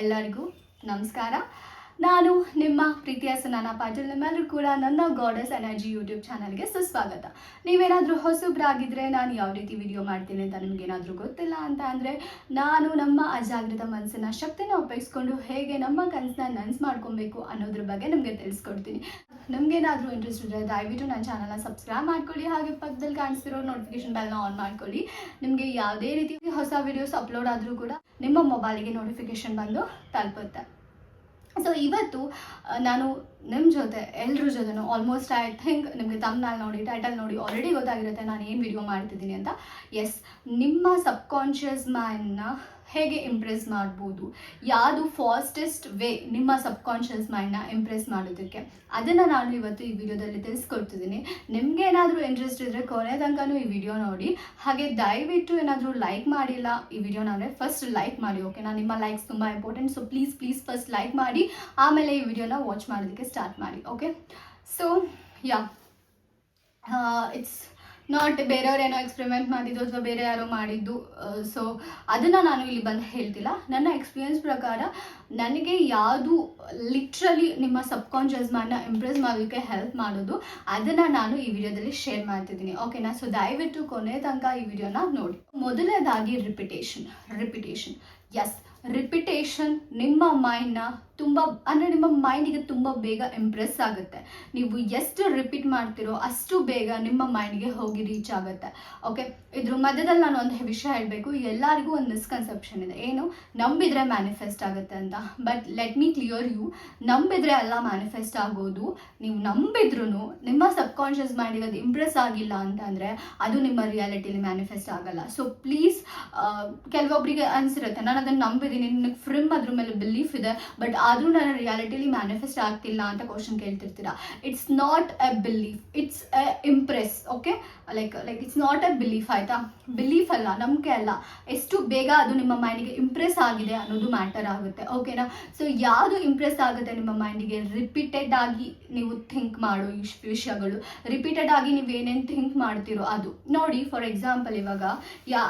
Hello ಎಲ್ಲರಿಗೂ ನಮಸ್ಕಾರ. ನಾನು ನಿಮ್ಮ ಪ್ರೀತಿಯ ಸುನಾನ ಪಾಟೀಲ್, ನಿಮ್ಮೆಲ್ಲರೂ ಕೂಡ ನನ್ನ ಗಾಡಸ್ ಎನರ್ಜಿ ಯೂಟ್ಯೂಬ್ ಚಾನಲ್ಗೆ ಸುಸ್ವಾಗತ. ನೀವೇನಾದರೂ ಹೊಸಬ್ರಾಗಿದ್ದರೆ ನಾನು ಯಾವ ರೀತಿ ವಿಡಿಯೋ ಮಾಡ್ತೀನಿ ಅಂತ ನಿಮಗೇನಾದರೂ ಗೊತ್ತಿಲ್ಲ ಅಂತ ಅಂದರೆ, ನಾನು ನಮ್ಮ ಅಜಾಗೃತ ಮನಸ್ಸನ್ನ, ಶಕ್ತಿನ ಉಪಯೋಗಿಸ್ಕೊಂಡು ಹೇಗೆ ನಮ್ಮ ಕನಸನ್ನ ನನ್ಸ್ ಮಾಡ್ಕೊಬೇಕು ಅನ್ನೋದ್ರ ಬಗ್ಗೆ ನಿಮಗೆ ತಿಳಿಸ್ಕೊಡ್ತೀನಿ. ನಮಗೇನಾದರೂ ಇಂಟ್ರೆಸ್ಟ್ ಇದ್ದರೆ ದಯವಿಟ್ಟು ನನ್ನ ಚಾನಲ್ನ ಸಬ್ಸ್ಕ್ರೈಬ್ ಮಾಡ್ಕೊಳ್ಳಿ, ಹಾಗೆ ಪಕ್ಕದಲ್ಲಿ ಕಾಣಿಸ್ತಿರೋ ನೋಟಿಫಿಕೇಶನ್ ಬೆಲ್ನ ಆನ್ ಮಾಡ್ಕೊಳ್ಳಿ. ನಿಮಗೆ ಯಾವುದೇ ರೀತಿ ಹೊಸ ವಿಡಿಯೋಸ್ ಅಪ್ಲೋಡ್ ಆದರೂ ಕೂಡ ನಿಮ್ಮ ಮೊಬೈಲಿಗೆ ನೋಟಿಫಿಕೇಶನ್ ಬಂದು ತಲುಪುತ್ತೆ. ಸೊ ಇವತ್ತು ನಾನು ನಿಮ್ಮ ಜೊತೆ ಎಲ್ಲರ ಜೊತೆನೂ ಆಲ್ಮೋಸ್ಟ್ ಐ ಥಿಂಕ್ ನಿಮಗೆ ತಮ್ಮನಲ್ಲಿ ನೋಡಿ ಟೈಟಲ್ ನೋಡಿ ಆಲ್ರೆಡಿ ಗೊತ್ತಾಗಿರುತ್ತೆ ನಾನು ಏನು ವಿಡಿಯೋ ಮಾಡ್ತಿದ್ದೀನಿ ಅಂತ. ಎಸ್ ನಿಮ್ಮ ಸಬ್ಕಾನ್ಷಿಯಸ್ ಮೈಂಡ್ನ ಹೇಗೆ ಇಂಪ್ರೆಸ್ ಮಾಡ್ಬೋದು? ಯಾವುದು ಫಾಸ್ಟೆಸ್ಟ್ ವೇ ನಿಮ್ಮ ಸಬ್ಕಾನ್ಷಿಯಸ್ ಮೈಂಡ್ನ ಇಂಪ್ರೆಸ್ ಮಾಡೋದಕ್ಕೆ? ಅದನ್ನು ನಾನು ಇವತ್ತು ಈ ವಿಡಿಯೋದಲ್ಲಿ ತಿಳಿಸ್ಕೊಡ್ತಿದ್ದೀನಿ. ನಿಮಗೆ ಏನಾದರೂ ಇಂಟ್ರೆಸ್ಟ್ ಇದ್ದರೆ ಕೊನೆ ತನಕನೂ ಈ ವಿಡಿಯೋ ನೋಡಿ. ಹಾಗೆ ದಯವಿಟ್ಟು ಏನಾದರೂ ಲೈಕ್ ಮಾಡಿಲ್ಲ ಈ ವಿಡಿಯೋನ ಅಂದರೆ ಫಸ್ಟ್ ಲೈಕ್ ಮಾಡಿ ಓಕೆನಾ ನಿಮ್ಮ ಲೈಕ್ಸ್ ತುಂಬ important so please please first like ಮಾಡಿ, ಆಮೇಲೆ ಈ ವಿಡಿಯೋನ ವಾಚ್ ಮಾಡೋದಕ್ಕೆ ಸ್ಟಾರ್ಟ್ ಮಾಡಿ okay so yeah it's not ಬೇರೆಯವ್ರು ಏನೋ ಎಕ್ಸ್ಪೆರಿಮೆಂಟ್ ಮಾಡಿದ್ದು ಅಥವಾ ಬೇರೆ ಯಾರೋ ಮಾಡಿದ್ದು ಸೊ ಅದನ್ನು ನಾನು ಇಲ್ಲಿ ಬಂದು ಹೇಳ್ತಿಲ್ಲ. ನನ್ನ ಎಕ್ಸ್ಪೀರಿಯನ್ಸ್ ಪ್ರಕಾರ ನನಗೆ ಯಾವುದು ಲಿಟ್ರಲಿ ನಿಮ್ಮ ಸಬ್ಕಾನ್ಷಿಯಸ್ ಮೈಂಡ್ನ ಇಂಪ್ರೆಸ್ ಮಾಡೋದಕ್ಕೆ ಹೆಲ್ಪ್ ಮಾಡೋದು, ಅದನ್ನು ನಾನು ಈ ವಿಡಿಯೋದಲ್ಲಿ ಶೇರ್ ಮಾಡ್ತಿದ್ದೀನಿ. ಓಕೆನಾ ಸೊ ದಯವಿಟ್ಟು ಕೊನೆ ತನಕ ಈ ವಿಡಿಯೋನ ನೋಡಿ. ಮೊದಲನೇದಾಗಿ ರಿಪಿಟೇಷನ್ ರಿಪಿಟೇಷನ್ ಎಸ್ ರಿಪಿಟೇಷನ್ ನಿಮ್ಮ ಮೈಂಡ್ನ ತುಂಬ, ಅಂದರೆ ನಿಮ್ಮ ಮೈಂಡಿಗೆ ತುಂಬ ಬೇಗ ಇಂಪ್ರೆಸ್ ಆಗುತ್ತೆ. ನೀವು ಎಷ್ಟು ರಿಪೀಟ್ ಮಾಡ್ತಿರೋ ಅಷ್ಟು ಬೇಗ ನಿಮ್ಮ ಮೈಂಡ್ಗೆ ಹೋಗಿ ರೀಚ್ ಆಗುತ್ತೆ. ಓಕೆ ಇದ್ರ ಮಧ್ಯದಲ್ಲಿ ನಾನು ಒಂದು ವಿಷಯ ಹೇಳಬೇಕು. ಎಲ್ಲರಿಗೂ ಒಂದು ಮಿಸ್ಕನ್ಸೆಪ್ಷನ್ ಇದೆ. ಏನು? ನಂಬಿದ್ರೆ ಮ್ಯಾನಿಫೆಸ್ಟ್ ಆಗುತ್ತೆ ಅಂತ. But let me clear you ನಂಬಿದ್ರೆ ಎಲ್ಲ ಮ್ಯಾನಿಫೆಸ್ಟ್ ಆಗೋದು, ನೀವು ನಂಬಿದ್ರು ನಿಮ್ಮ ಸಬ್ಕಾನ್ಷಿಯಸ್ ಮೈಂಡಿಗೆ ಅದು ಇಂಪ್ರೆಸ್ ಆಗಿಲ್ಲ ಅಂತಂದರೆ ಅದು ನಿಮ್ಮ ರಿಯಾಲಿಟಿಲಿ ಮ್ಯಾನಿಫೆಸ್ಟ್ ಆಗಲ್ಲ. ಸೊ ಪ್ಲೀಸ್ ಕೆಲವೊಬ್ಬರಿಗೆ ಅನಿಸಿರುತ್ತೆ. ನಾನು ಅದನ್ನು ನಂಬಿದ್ದೀನಿ ನನಗೆ ಫ್ರಿಮ್ ಅದ್ರ ಮೇಲೆ ಬಿಲೀಫ್ ಇದೆ. ಬಟ್ ಆದರೂ ನನ್ನ ರಿಯಾಲಿಟಿಲಿ ಮ್ಯಾನಿಫೆಸ್ಟ್ ಆಗ್ತಿಲ್ಲ ಅಂತ question ಕೇಳ್ತಿರ್ತೀರಾ? It's not a belief it's a impress okay like like it's not a belief ಆಯಿತಾ? ಬಿಲೀಫ್ ಅಲ್ಲ, ನಂಬಿಕೆ ಅಲ್ಲ. ಎಷ್ಟು ಬೇಗ ಅದು ನಿಮ್ಮ ಮೈಂಡಿಗೆ ಇಂಪ್ರೆಸ್ ಆಗಿದೆ ಅನ್ನೋದು ಮ್ಯಾಟರ್ ಆಗುತ್ತೆ ಓಕೆನಾ ಸೊ ಯಾವುದು ಇಂಪ್ರೆಸ್ ಆಗುತ್ತೆ ನಿಮ್ಮ ಮೈಂಡಿಗೆ ರಿಪೀಟೆಡ್ ಆಗಿ ನೀವು ಥಿಂಕ್ ಮಾಡೋ ವಿಷಯಗಳು. ರಿಪೀಟೆಡ್ ಆಗಿ ನೀವು ಏನೇನು ಥಿಂಕ್ ಮಾಡ್ತೀರೋ ಅದು. ನೋಡಿ ಫಾರ್ ಎಕ್ಸಾಂಪಲ್ ಇವಾಗ, ಯಾ